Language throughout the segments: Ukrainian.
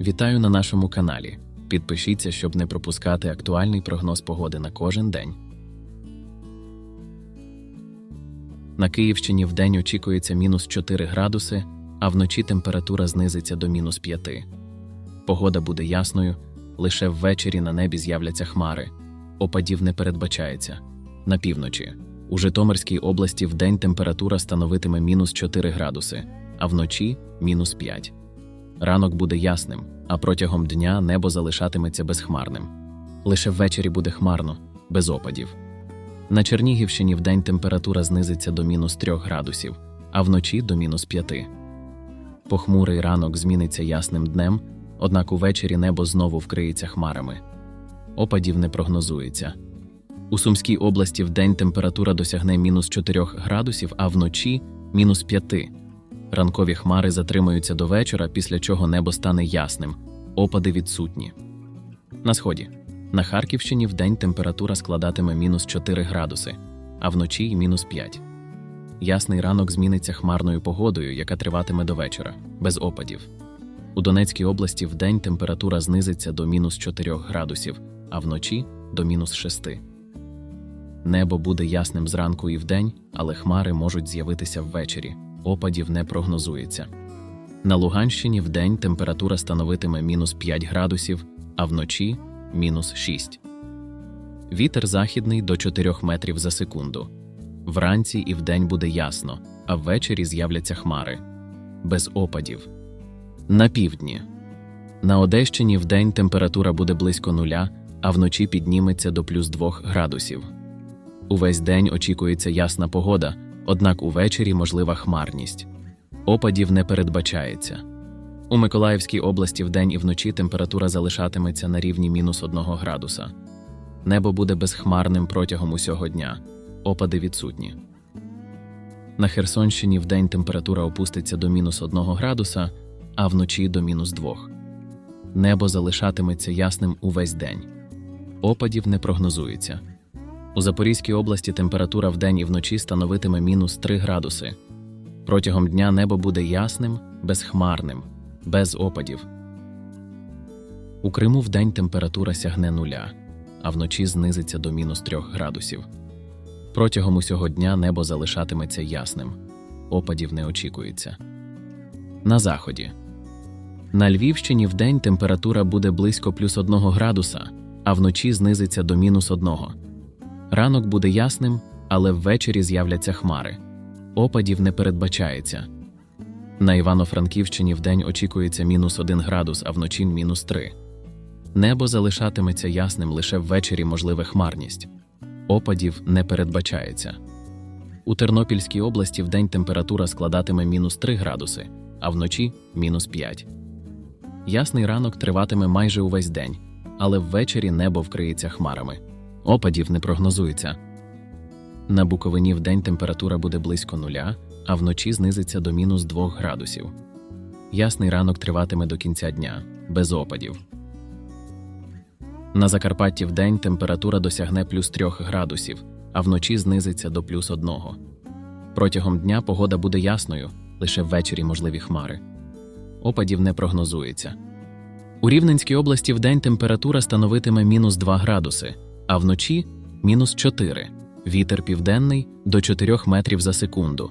Вітаю на нашому каналі. Підпишіться, щоб не пропускати актуальний прогноз погоди на кожен день. На Київщині вдень очікується мінус 4 градуси, а вночі температура знизиться до мінус 5. Погода буде ясною, лише ввечері на небі з'являться хмари. Опадів не передбачається. На півночі. У Житомирській області вдень температура становитиме мінус 4 градуси, а вночі мінус 5. Ранок буде ясним, а протягом дня небо залишатиметься безхмарним. Лише ввечері буде хмарно, без опадів. На Чернігівщині вдень температура знизиться до мінус 3 градусів, а вночі до мінус 5. Похмурий ранок зміниться ясним днем, однак увечері небо знову вкриється хмарами. Опадів не прогнозується. У Сумській області вдень температура досягне мінус 4 градусів, а вночі мінус 5. Ранкові хмари затримаються до вечора, після чого небо стане ясним, опади відсутні. На сході. На Харківщині вдень температура складатиме мінус 4 градуси, а вночі мінус 5. Ясний ранок зміниться хмарною погодою, яка триватиме до вечора, без опадів. У Донецькій області вдень температура знизиться до мінус 4 градусів, а вночі до мінус 6. Небо буде ясним зранку і вдень, але хмари можуть з'явитися ввечері. Опадів не прогнозується. На Луганщині вдень температура становитиме мінус 5 градусів, а вночі мінус 6. Вітер західний до 4 метрів за секунду. Вранці і вдень буде ясно, а ввечері з'являться хмари. Без опадів. На півдні. На Одещині вдень температура буде близько нуля, а вночі підніметься до плюс 2 градусів. Увесь день очікується ясна погода, однак увечері можлива хмарність. Опадів не передбачається. У Миколаївській області вдень і вночі температура залишатиметься на рівні мінус 1 градуса. Небо буде безхмарним протягом усього дня. Опади відсутні. На Херсонщині вдень температура опуститься до мінус 1 градуса, а вночі до мінус 2. Небо залишатиметься ясним увесь день. Опадів не прогнозується. У Запорізькій області температура вдень і вночі становитиме мінус 3 градуси. Протягом дня небо буде ясним, безхмарним, без опадів. У Криму вдень температура сягне нуля, а вночі знизиться до мінус 3 градусів. Протягом усього дня небо залишатиметься ясним. Опадів не очікується. На заході. На Львівщині вдень температура буде близько плюс 1 градуса, а вночі знизиться до мінус 1. Ранок буде ясним, але ввечері з'являться хмари. Опадів не передбачається. На Івано-Франківщині вдень очікується мінус 1 градус, а вночі мінус 3. Небо залишатиметься ясним лише ввечері можлива хмарність. Опадів не передбачається. У Тернопільській області вдень температура складатиме мінус 3 градуси, а вночі мінус 5. Ясний ранок триватиме майже увесь день, але ввечері небо вкриється хмарами. Опадів не прогнозується. На Буковині вдень температура буде близько нуля, а вночі знизиться до мінус 2 градусів. Ясний ранок триватиме до кінця дня, без опадів. На Закарпатті вдень температура досягне плюс 3 градусів, а вночі знизиться до плюс 1. Протягом дня погода буде ясною, лише ввечері можливі хмари. Опадів не прогнозується. У Рівненській області вдень температура становитиме мінус 2 градуси, а вночі мінус 4. Вітер південний до 4 метрів за секунду.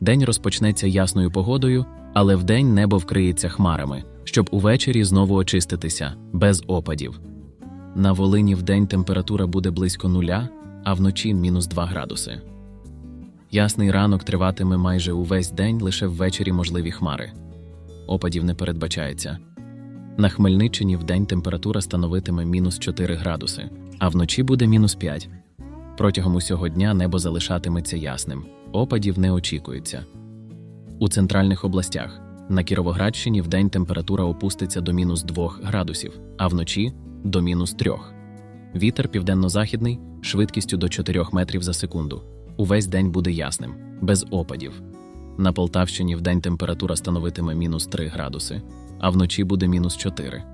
День розпочнеться ясною погодою, але вдень небо вкриється хмарами, щоб увечері знову очиститися, без опадів. На Волині вдень температура буде близько нуля, а вночі мінус 2 градуси. Ясний ранок триватиме майже увесь день, лише ввечері можливі хмари. Опадів не передбачається. На Хмельниччині вдень температура становитиме мінус 4 градуси, а вночі буде мінус 5. Протягом усього дня небо залишатиметься ясним, опадів не очікується. У центральних областях на Кіровоградщині вдень температура опуститься до мінус 2 градусів, а вночі до мінус 3. Вітер південно-західний швидкістю до 4 метрів за секунду. Увесь день буде ясним, без опадів. На Полтавщині вдень температура становитиме мінус 3 градуси, а вночі буде мінус 4.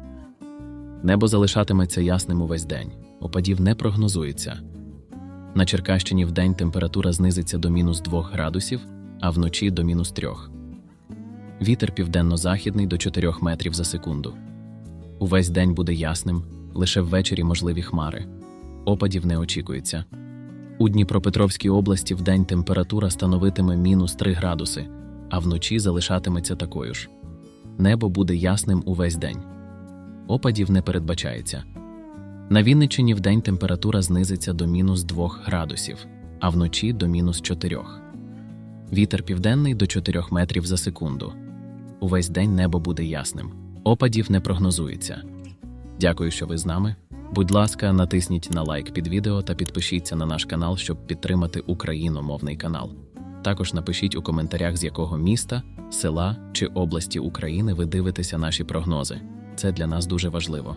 Небо залишатиметься ясним увесь день, опадів не прогнозується. На Черкащині вдень температура знизиться до мінус 2 градусів, а вночі до мінус 3. Вітер південно-західний до 4 метрів за секунду. Увесь день буде ясним, лише ввечері можливі хмари. Опадів не очікується. У Дніпропетровській області вдень температура становитиме мінус 3 градуси, а вночі залишатиметься такою ж. Небо буде ясним увесь день. Опадів не передбачається. На Вінниччині вдень температура знизиться до мінус 2 градусів, а вночі до мінус 4. Вітер південний до 4 метрів за секунду. Увесь день небо буде ясним. Опадів не прогнозується. Дякую, що ви з нами. Будь ласка, натисніть на лайк під відео та підпишіться на наш канал, щоб підтримати україномовний канал. Також напишіть у коментарях, з якого міста, села чи області України ви дивитеся наші прогнози. Це для нас дуже важливо.